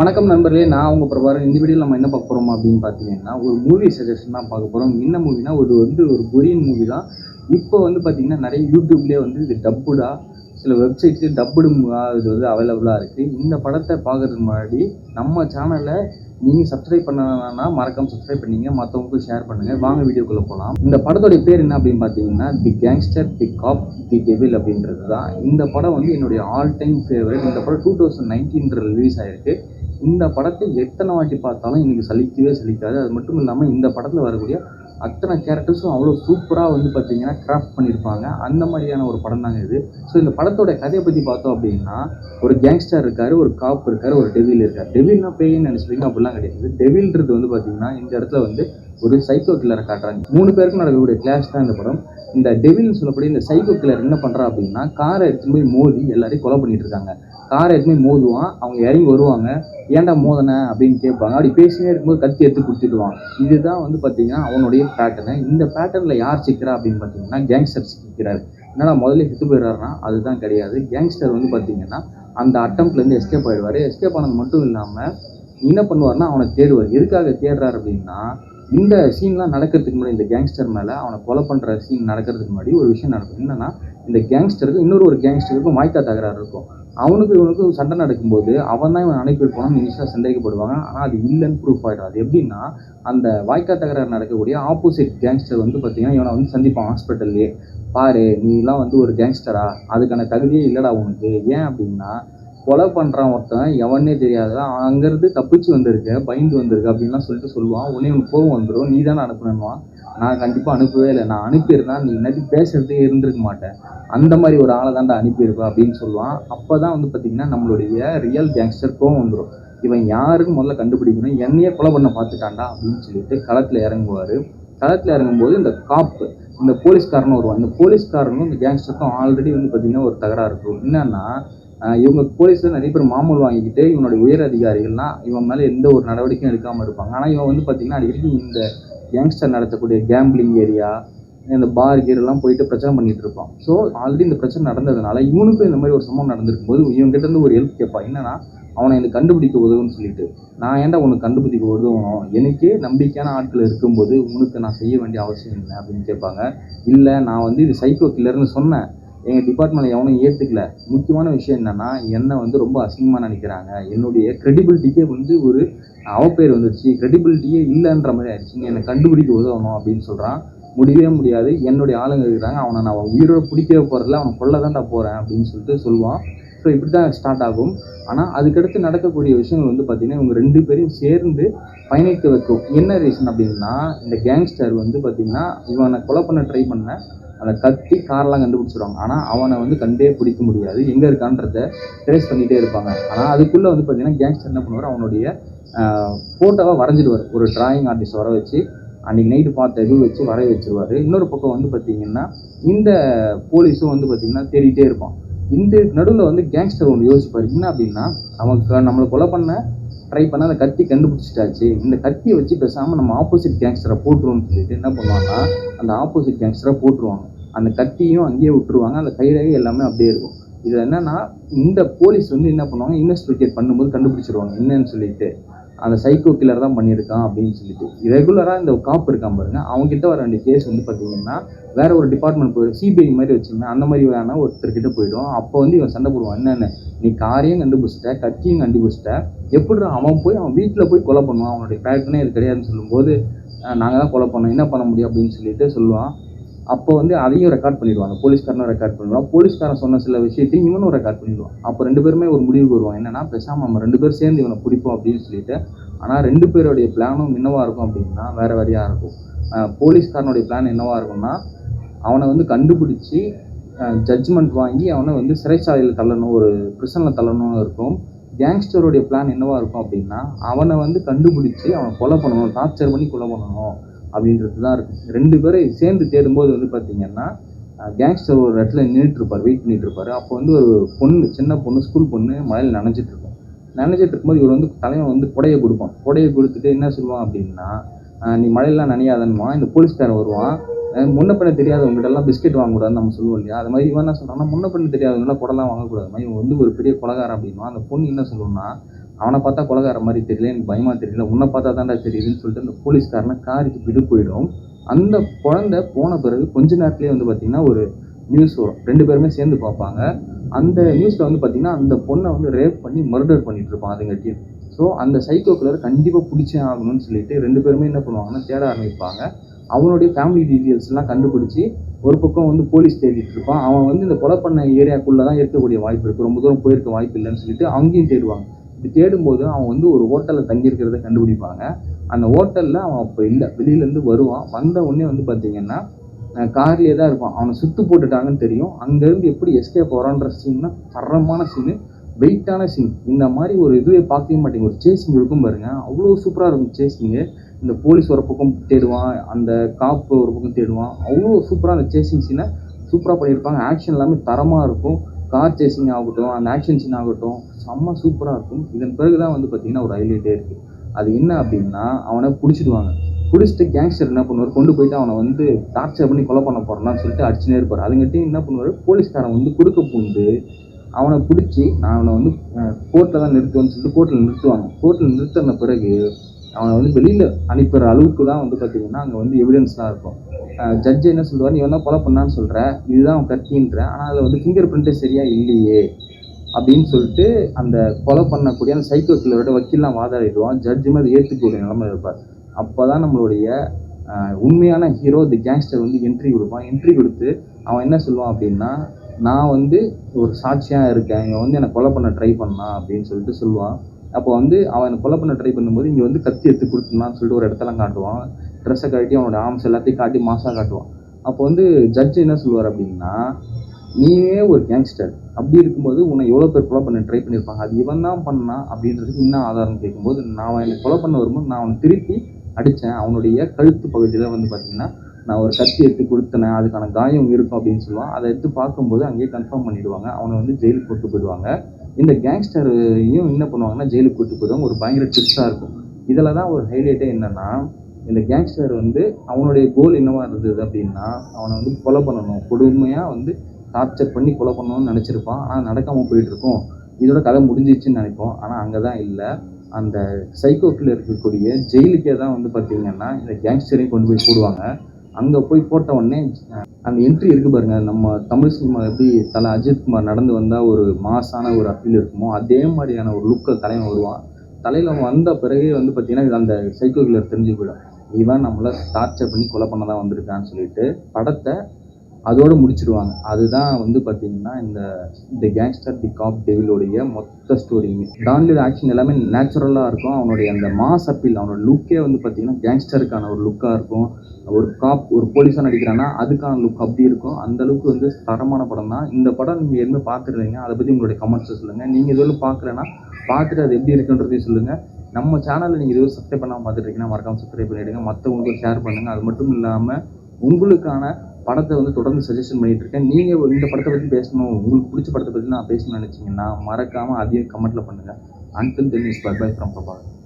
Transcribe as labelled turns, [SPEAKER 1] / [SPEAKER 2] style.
[SPEAKER 1] வணக்கம் நண்பர்களே நான் உங்கள் பிரபாரம் இந்த வீடியோவில் நம்ம என்ன பார்க்க போகிறோம் அப்படின்னு பார்த்தீங்கன்னா ஒரு மூவி சஜஷன் தான் பார்க்க போகிறோம் என்ன மூவினா ஒரு வந்து ஒரு கொரியன் மூவி தான். இப்போ வந்து பார்த்தீங்கன்னா நிறைய யூடியூப்லேயே வந்து இது டப்புடா சில வெப்சைட்ஸு டப்புடு இது வந்து அவைலபிளாக இருக்குது இந்த படத்தை பார்க்கறதுக்கு முன்னாடி நம்ம சேனலை நீங்கள் சப்ஸ்கிரைப் பண்ணலன்னா மறக்காம சப்ஸ்கிரைப் பண்ணீங்க. மற்றவங்களுக்கும் ஷேர் பண்ணுங்கள் வாங்க வீடியோக்குள்ளே போகலாம் இந்த படத்தோடைய பேர் என்ன அப்படின்னு பார்த்தீங்கன்னா the gangster the cop the devil அப்படின்றது தான். இந்த படம் வந்து என்னுடைய ஆல் டைம் ஃபேவரட் இந்த படம் டூ தௌசண்ட் நைன்டீனில் ரிலீஸ் ஆயிருக்கு. இந்த படத்தை எத்தனை வாட்டி பார்த்தாலும் எனக்கு சலிக்கவே சலிக்காது. அது மட்டும் இல்லாமல் இந்த படத்தில் வரக்கூடிய அத்தனை கேரக்டர்ஸும் அவ்வளோ சூப்பராக வந்து பார்த்தீங்கன்னா கிராஃப்ட் பண்ணியிருப்பாங்க அந்த மாதிரியான ஒரு படம் தாங்க இது. ஸோ இந்த படத்தோட கதையை பற்றி பார்த்தோம் அப்படின்னா ஒரு கேங்ஸ்டர் இருக்கார் ஒரு காப் இருக்கார் ஒரு டெவில் இருக்கார். டெவில்னா பேயின்னு நினச்சிப்பீங்க அப்படிலாம் கிடையாது. டெவில்ன்றது வந்து பார்த்தீங்கன்னா இந்த இடத்துல வந்து ஒரு சைக்கோ கில்லரை காட்டுறாங்க. மூணு பேருக்கும் நடக்கக்கூடிய கிளாஸ் தான் இந்த படம். இந்த டெவில்னு சொல்லக்கூடிய இந்த சைக்கோ கில்லர் என்ன பண்ணுறா அப்படின்னா காரை எடுத்துன்னு போய் மோதி எல்லாரையும் கொலை பண்ணிட்டு இருக்காங்க. காரை எதுவுமே மோதுவான். அவங்க இறங்கி வருவாங்க. ஏன்டா மோதனை? அப்படின்னு கேட்பாங்க. அப்படி பேசினே இருக்கும்போது கத்தி எடுத்து கொடுத்துடுவான். இதுதான் வந்து பார்த்தீங்கன்னா அவனுடைய பேட்டர்னு இந்த பேட்டர்னில் யார் சிக்கிறா அப்படின்னு பார்த்தீங்கன்னா கேங்ஸ்டர் சிக்கிறாரு என்னடா முதல்ல செத்து போயிடுறாருன்னா அதுதான் கிடையாது. கேங்ஸ்டர் வந்து பார்த்தீங்கன்னா அந்த அட்டம்ப்ட்லேருந்து எஸ்கேப் ஆயிடுவார். எஸ்கேப் ஆனது மட்டும் இல்லாமல் என்ன பண்ணுவார்னா அவனை தேடுவார். எதுக்காக தேடுறாரு அப்படின்னா இந்த சீன்லாம் நடக்கிறதுக்கு முன்னாடி இந்த கேங்ஸ்டர் மேலே அவனை கொலை பண்ணுற சீன் நடக்கிறதுக்கு முன்னாடி ஒரு விஷயம் நடக்கும். என்னென்னா இந்த கேங்ஸ்டருக்கு இன்னொரு ஒரு கேங்ஸ்டருக்கும் வாய்க்கா தகராறு இருக்கும். அவனுக்கு இவனுக்கு சண்டை நடக்கும்போது அவன் தான் இவன் அனுப்பி போனால் இனிஷாக சந்தேகப்படுவாங்க ஆனால் அது இல்லைன்னு ப்ரூஃப் ஆகிடும் அது எப்படின்னா அந்த வாய்க்கா தகராறு நடக்கக்கூடிய ஆப்போசிட் கேங்ஸ்டர் வந்து பார்த்தீங்கன்னா இவனை வந்து சந்திப்பான் ஹாஸ்பிட்டல்லே பாரு நீலாம் வந்து ஒரு கேங்ஸ்டரா அதுக்கான தகுதியே இல்லைடா உனக்கு. ஏன் அப்படின்னா கொலை பண்ணுறான் ஒருத்தன் எவனே தெரியாது அங்கேருந்து தப்பிச்சு வந்திருக்க பயந்து வந்திருக்க அப்படின்லாம் சொல்லிட்டு சொல்லுவான். உடனே உனக்கு கோவம் வந்துடும் நீ தானே அனுப்பணுன்னுவான் நான் கண்டிப்பாக அனுப்பவே இல்லை. நான் அனுப்பியிருந்தா நீ இன்னாட்டி பேசுறதே இருந்திருக்க மாட்டேன். அந்த மாதிரி ஒரு ஆளை தான்டா அனுப்பியிருப்பேன் அப்படின்னு சொல்லுவான். அப்போ தான் வந்து பார்த்திங்கன்னா நம்மளுடைய ரியல் கேங்ஸ்டர் கோவம் வந்துடும் இவன் யாருன்னு முதல்ல கண்டுபிடிக்கணும். என்னையே கொலை பண்ண பார்த்துட்டாண்டா அப்படின்னு சொல்லிட்டு களத்தில் இறங்குவார். களத்தில் இறங்கும்போது இந்த காப்பு இந்த போலீஸ்காரனும் வருவான். இந்த போலீஸ்காரனும் இந்த கேங்ஸ்டருக்கும் ஆல்ரெடி வந்து பார்த்திங்கன்னா ஒரு தகராறு இருக்கும். என்னென்னா இவங்க போலீஸில் நிறைய பேர் மாமூல் வாங்கிக்கிட்டு இவனுடைய உயர் அதிகாரிகள்லாம் இவன் மேலே எந்த ஒரு நடவடிக்கையும் எடுக்காமல் இருப்பாங்க. ஆனால் இவன் வந்து பார்த்திங்கன்னா அடிக்கடி இந்த யங்ஸ்டர் நடத்தக்கூடிய கேம்பிளிங் ஏரியா இந்த பார் கீரெல்லாம் போயிட்டு பிரச்சனை பண்ணிட்டு இருப்பான். ஸோ ஆல்ரெடி இந்த பிரச்சனை நடந்ததுனால இவனுக்கும் இந்த மாதிரி ஒரு சம்பவம் நடந்திருக்கும் போது இவன் இருந்து ஒரு ஹெல்ப் கேட்பான். என்னன்னா அவனை எனக்கு கண்டுபிடிக்க உதவுன்னு சொல்லிட்டு. நான் ஏன்டா உனக்கு கண்டுபிடிக்க உதவணும்? எனக்கே நம்பிக்கையான ஆட்கள் இருக்கும்போது உனக்கு நான் செய்ய வேண்டிய அவசியம் என்ன? அப்படின்னு கேட்பாங்க. இல்லை நான் வந்து இது சைக்கோ கில்லர்னு சொன்னேன். எங்கள் டிபார்ட்மெண்ட்டில் எவனும் ஏற்றுக்கல முக்கியமான விஷயம் என்னென்னா என்னை வந்து ரொம்ப அசிங்கமாக நினைக்கிறாங்க. என்னுடைய க்ரெடிபிலிட்டிக்கே வந்து ஒரு அவப்பேர் வந்துருச்சு. க்ரெடிபிலிட்டியே இல்லைன்ற மாதிரி ஆயிடுச்சு. நீ என்னை கண்டுபிடிக்க உதவணும் அப்படின்னு சொல்கிறான் முடியவே முடியாது. என்னுடைய ஆளுங்க இருக்கிறாங்க. அவனை நான் அவன் உயிரோட பிடிக்கவே போகிறதில்ல அவனை கொல்ல தான்டா போகிறேன் அப்படின்னு சொல்லிட்டு சொல்லுவான். ஸோ இப்படி தான் ஸ்டார்ட் ஆகும். ஆனால் அதுக்கடுத்து நடக்கக்கூடிய விஷயங்கள் வந்து பார்த்திங்கன்னா இவங்க ரெண்டு பேரையும் சேர்ந்து பயணிக்க வைக்கும். என்ன ரீசன் அப்படின்னா இந்த கேங்ஸ்டர் வந்து பார்த்திங்கன்னா இவனை கொலை பண்ண ட்ரை பண்ண அந்த கத்தி காரெல்லாம் கண்டுபிடிச்சிடுவாங்க ஆனால் அவனை வந்து கண்டே பிடிக்க முடியாது. எங்கே இருக்கான்றத ட்ரேஸ் பண்ணிகிட்டே இருப்பாங்க. ஆனால் அதுக்குள்ளே வந்து பார்த்திங்கன்னா கேங்ஸ்டர் என்ன பண்ணுவார்? அவனுடைய ஃபோட்டோவை வரைஞ்சிடுவார். ஒரு டிராயிங் ஆர்டிஸ்ட் வர வச்சு அன்றைக்கி நைட்டு பார்த்த இது வச்சு வரைய வச்சுருவார். இன்னொரு பக்கம் வந்து பார்த்திங்கன்னா இந்த போலீஸும் வந்து பார்த்திங்கன்னா தேடிட்டே இருப்பான். இந்த நடுவில் வந்து கேங்ஸ்டர் ஒன்று யோசிப்பார். என்ன அப்படின்னா அவனுக்கு நம்மளை கொலை பண்ண ட்ரை பண்ண அந்த கத்தி கண்டுபிடிச்சிட்டாச்சு. இந்த கத்தியை வச்சு பேசாமல் நம்ம ஆப்போசிட் கேங்ஸ்டரை போட்டுருவோம்னு சொல்லிட்டு என்ன பண்ணுவாங்கன்னா அந்த ஆப்போசிட் கேங்ஸ்டரை போட்டுருவாங்க. அந்த கத்தியும் அங்கேயே விட்டுருவாங்க அந்த கைரேகை எல்லாமே அப்படியே இருக்கும். இது என்னன்னா இந்த போலீஸ் வந்து என்ன பண்ணுவாங்க இன்வெஸ்டிகேட் பண்ணும்போது கண்டுபிடிச்சிருவாங்க என்னன்னு சொல்லிட்டு. அந்த சைக்கோ கில்லர் தான் பண்ணியிருக்கான் அப்படின்னு சொல்லிட்டு. ரெகுலராக இந்த காப்பு இருக்கான் பாருங்க அவங்ககிட்ட வர வேண்டிய கேஸ் வந்து பார்த்தீங்கன்னா வேற ஒரு டிபார்ட்மெண்ட் போயிடும் சிபிஐ மாதிரி வச்சுங்க அந்த மாதிரி வேணா ஒருத்தர்கிட்ட போயிடும். அப்போ வந்து இவன் சண்டை போடுவான் என்னென்ன நீ காரையும் கண்டுபிடிச்சிட்ட கத்தியும் கண்டுபிடிச்சிட்ட? எப்படி அவன் போய் அவன் வீட்டில் போய் கொலை பண்ணுவான்? அவனுடைய பேட்டர்னே இது கிடையாதுன்னு சொல்லும்போது நாங்கள் தான் கொலை பண்ணோம் என்ன பண்ண முடியும்? அப்படின்னு சொல்லிட்டு சொல்லுவான். அப்போ வந்து அதையும் ரெக்கார்ட் பண்ணிடுவாங்க. போலீஸ்காரனும் ரெக்கார்ட் பண்ணிடுவான். போலீஸ்காரன் சொன்ன சில விஷயத்தையும் இவனும் ரெக்கார்ட் பண்ணிடுவான். அப்போ ரெண்டு பேருமே ஒரு முடிவுக்கு வருவான் என்னன்னா பேசாமல் நம்ம ரெண்டு பேரும் சேர்ந்து இவனை பிடிப்போம் அப்படின்னு சொல்லிட்டு ஆனால் ரெண்டு பேருடைய பிளானும் என்னவா இருக்கும் அப்படின்னா வேற வேறையாக இருக்கும். போலீஸ்காரனுடைய பிளான் என்னவா இருக்கும்னா அவனை வந்து கண்டுபிடிச்சி ஜட்ஜ்மெண்ட் வாங்கி அவனை வந்து சிறைச்சாலையில் தள்ளணும் ஒரு பிரிசனில் தள்ளணும்னு இருக்கும். கேங்ஸ்டருடைய பிளான் என்னவா இருக்கும் அப்படின்னா அவனை வந்து கண்டுபிடிச்சி அவனை கொலை பண்ணணும் டார்ச்சர் பண்ணி கொலை பண்ணணும். அப்படின்றது தான் இருக்கும் ரெண்டு பேரும் சேர்ந்து தேடும்போது வந்து பார்த்தீங்கன்னா கேங்ஸ்டர் ஒரு இடத்துல நின்றுட்டு இருப்பார் வெயிட் பண்ணிட்டு இருப்பார் அப்போ வந்து ஒரு பொண்ணு சின்ன பொண்ணு ஸ்கூல் பொண்ணு மழையில் நனைஞ்சிட்டு இருக்கும் நனைஞ்சிட்டு இருக்கும்போது இவர் வந்து தலைவன் வந்து கொடையை கொடுப்பான். கொடையை கொடுத்துட்டு என்ன சொல்லுவான் அப்படின்னா நீ மழையெல்லாம் நனையாதன்னுமா இந்த போலீஸ்காரன் வருவான். முன்ன பண்ண தெரியாதவங்ககிட்ட எல்லாம் பிஸ்கெட் வாங்கக்கூடாதுன்னு நம்ம சொல்லுவோம் இல்லையா? அது மாதிரி இவன் என்ன சொல்கிறான்னா முன்ன பண்ண தெரியாதவங்களாம் குடலாம் வாங்கக்கூடாது. இவன் வந்து ஒரு பெரிய குலகாரம் அப்படின்னா அந்த பொண்ணு என்ன சொல்லுவோம்னா அவனை பார்த்தா கொலகார மாதிரி தெரியல எனக்கு பயமாக தெரியல உன்னை பார்த்தா தான்டா தெரியுதுன்னு சொல்லிட்டு அந்த போலீஸ்காரனை காருக்கு விடு போயிடும் அந்த குழந்தை போன பிறகு கொஞ்ச நேரத்துலேயே வந்து பார்த்தீங்கன்னா ஒரு நியூஸ் வரும். ரெண்டு பேருமே சேர்ந்து பார்ப்பாங்க. அந்த நியூஸில் வந்து பார்த்தீங்கன்னா அந்த பொண்ணை வந்து ரேப் பண்ணி மர்டர் பண்ணிட்டு இருப்பான் அதுங்கட்டியும் ஸோ அந்த சைக்கோ கிளர் கண்டிப்பாக பிடிச்சே ஆகணும்னு சொல்லிட்டு ரெண்டு பேருமே என்ன பண்ணுவாங்கன்னா தேட ஆரம்பிப்பாங்க. அவனுடைய ஃபேமிலி டீட்டெயில்ஸ்லாம் கண்டுபிடிச்சி ஒரு பக்கம் வந்து போலீஸ் தேடிட்டு இருப்பான். அவன் வந்து இந்த கொலை பண்ண ஏரியாக்குள்ளே தான் இருக்கக்கூடிய வாய்ப்பு இருக்குது ரொம்ப தூரம் போயிருக்க வாய்ப்பு இல்லைன்னு சொல்லிட்டு அங்கேயும் தேடுவாங்க. இப்படி தேடும்போது அவன் வந்து ஒரு ஹோட்டலில் தங்கியிருக்கிறத கண்டுபிடிப்பாங்க. அந்த ஹோட்டலில் அவன் அப்போ இல்லை வெளியிலேருந்து வருவான். வந்த உடனே வந்து பார்த்தீங்கன்னா கார்லேயே தான் இருப்பான். அவனை சுத்து போட்டுட்டாங்கன்னு தெரியும். அங்கேருந்து எப்படி எஸ்கேப் வரான்ற சீன்னா தரமான சீனு வெயிட்டான சீன் இந்த மாதிரி ஒரு இதுவே பார்க்கவே மாட்டேங்க ஒரு சேசிங் இருக்கும் பாருங்க. அவ்வளோ சூப்பராக இருக்கும் சேசிங்கு இந்த போலீஸ் ஒரு பக்கம் தேடுவான் அந்த காப்பு ஒரு பக்கம் தேடுவான். அவ்வளோ சூப்பராக அந்த சேசிங் சீனை சூப்பராக பண்ணியிருப்பாங்க. ஆக்ஷன் எல்லாமே தரமாக இருக்கும். கார் சேசிங் ஆகட்டும் அந்த ஆக்ஷன் சீன் ஆகட்டும் செம்ம சூப்பராக இருக்கும். இதன் பிறகு தான் வந்து பார்த்திங்கன்னா ஒரு ஹைலைட்டே இருக்குது அது என்ன அப்படின்னா அவனை பிடிச்சிடுவாங்க. பிடிச்சிட்டு கேங்ஸ்டர் என்ன பண்ணுவார்? கொண்டு போயிட்டு அவனை வந்து டார்ச்சர் பண்ணி கொலை பண்ண போகிறான்னு சொல்லிட்டு அடிச்சுனே இருப்பார். அதுங்கிட்டே என்ன பண்ணுவார்? போலீஸ்காரன் வந்து குறுக்க பூந்து அவனை பிடிச்சி நான் அவனை வந்து கோர்ட்டில் தான் நிறுத்துவேன்னு சொல்லிட்டு கோர்ட்டில் நிறுத்துவாங்க. கோர்ட்டில் நிறுத்தின பிறகு அவனை வந்து வெளியில் அனுப்புகிற அளவுக்கு தான் வந்து பார்த்தீங்கன்னா அங்கே வந்து எவிடன்ஸ்லாம் இருக்கும். ஜட்ஜ் என்ன சொல்லுவார்? நீ வந்து கொலை பண்ணான்னு சொல்கிற இதுதான் அவன் கத்தின்ற. ஆனால் அதில் வந்து ஃபிங்கர் பிரிண்ட்டே சரியாக இல்லையே. அப்படின்னு சொல்லிட்டு அந்த கொலை பண்ணக்கூடிய அந்த சைக்கோ கில்லரோட வக்கீல்லாம் வாதாடிடுவான். ஜட்ஜுமே அதை ஏற்றுக்கக்கூடிய நிலைமை இருப்பார். அப்போ தான் நம்மளுடைய உண்மையான ஹீரோ தி கேங்ஸ்டர் வந்து என்ட்ரி கொடுப்பான். என்ட்ரி கொடுத்து அவன் என்ன சொல்லுவான் அப்படின்னா நான் வந்து ஒரு சாட்சியாக இருக்கேன். இவன் வந்து என்னை கொலை பண்ண ட்ரை பண்ணான் அப்படின்னு சொல்லிட்டு சொல்லுவான். அப்போ வந்து அவன் கொலை பண்ண ட்ரை பண்ணும்போது இங்கே வந்து கத்தி எடுத்து கொடுத்துனான்னு சொல்லிட்டு ஒரு இடத்தெல்லாம் காட்டுவான். ட்ரெஸ்ஸை காட்டி அவனோட ஆர்ம்ஸ் எல்லாத்தையும் காட்டி மாசாக காட்டுவான். அப்போ வந்து ஜட்ஜ் என்ன சொல்லுவார் அப்படின்னா நீயே ஒரு கேங்ஸ்டர் அப்படி இருக்கும்போது உன்னை எவ்வளோ பேர் கொலை பண்ண ட்ரை பண்ணியிருப்பாங்க. அது இவன் தான் பண்ணா? அப்படின்றதுக்கு இன்னும் ஆதாரம் கேட்கும்போது நான் அவன் கொலை பண்ண வரும்போது நான் அவனை திருப்பி அடித்தேன். அவனுடைய கழுத்து பகுதியில் வந்து பார்த்தீங்கன்னா நான் ஒரு கத்தி எடுத்து கொடுத்தனேன் அதுக்கான காயம் இருக்கும் அப்படின்னு சொல்லுவான். அதை எடுத்து பார்க்கும்போது அங்கேயே கன்ஃபார்ம் பண்ணிடுவாங்க. அவனை வந்து ஜெயிலுக்கு கூட்டு போயிடுவாங்க. இந்த கேங்ஸ்டரையும் என்ன பண்ணுவாங்கன்னா ஜெயிலுக்கு கூட்டு போயிடுவாங்க. ஒரு பயங்கர ட்ரிக்ஸாக இருக்கும். இதில் தான் ஒரு ஹைலைட்டே என்னென்னா இந்த கேங்ஸ்டர் வந்து அவனுடைய கோல் என்னவாக இருந்தது அப்படின்னா அவனை வந்து கொலை பண்ணணும். கொடுமையாக வந்து டார்ச்சர் பண்ணி கொலை பண்ணணும்னு நினச்சிருப்பான். ஆனால் நடக்காமல் போயிட்டு இதோட கதை முடிஞ்சிச்சுன்னு நினைப்போம். ஆனால் அங்கே தான் இல்லை. அந்த சைக்கோக்கில் இருக்கக்கூடிய ஜெயிலுக்கே தான் வந்து பார்த்திங்கன்னா இந்த கேங்ஸ்டரையும் கொண்டு போய் போடுவாங்க. அங்கே போய் போட்ட உடனே அந்த என்ட்ரி இருக்கு பாருங்க. நம்ம தமிழ் சினிமா எப்படி தலை அஜித்குமார் நடந்து வந்தால் ஒரு மாசான ஒரு அப்பீல் இருக்குமோ அதே மாதிரியான ஒரு லுக்கில் தலைவன் வருவான். தலையில் வந்த பிறகே வந்து பார்த்தீங்கன்னா அந்த சைக்கோ கில்லர் தெரிஞ்சு போயிடும். இவன் நம்மளை டார்ச்சர் பண்ணி கொலை பண்ண தான் வந்திருக்கான்னு சொல்லிட்டு படத்தை அதோடு முடிச்சிடுவாங்க அதுதான் வந்து பார்த்தீங்கன்னா இந்த தி கேங்ஸ்டர் தி காப் டெவிலோடைய மொத்த ஸ்டோரியுமே டான்லியோட ஆக்ஷன் எல்லாமே நேச்சுரலாக இருக்கும். அவனுடைய அந்த மாஸ் அப்பீல் அவனோட லுக்கே வந்து பார்த்தீங்கன்னா கேங்ஸ்டருக்கான ஒரு லுக்காக இருக்கும். ஒரு காப் ஒரு போலீஸாக நடிக்கிறான்னா அதுக்கான லுக் அப்படி இருக்கும். அந்த அளவுக்கு வந்து தரமான படம் தான். இந்த படம் நீங்கள் எதுவுமே பார்த்துருந்தீங்க அதை பற்றி உங்களுடைய கமெண்ட்ஸை சொல்லுங்கள் நீங்கள் இதுவரை பார்க்கலன்னா பார்த்துட்டு அது எப்படி இருக்குன்றதையும் சொல்லுங்கள் நம்ம சேனலில் நீங்கள் இதுவரை சப்ஸ்கிரைப் பண்ணாமல் பார்த்துட்டு இருக்கீங்கன்னா மறக்காமல் சப்ஸ்கிரைப் பண்ணிவிடுங்க மற்றவங்களுக்கு ஷேர் பண்ணுங்கள் அது மட்டும் இல்லாமல் உங்களுக்கான படத்தை வந்து தொடர்ந்து சஜஷன் பண்ணிட்டு இருக்கேன் நீங்கள் இந்த படத்தை பற்றி பேசணும். உங்களுக்கு பிடிச்ச படத்தை பற்றி நான் பேசணும்னு நினச்சிங்கன்னா மறக்காமல் அதையும் கமெண்ட்டில் பண்ணுங்கள் until then is bye bye from Prabhakar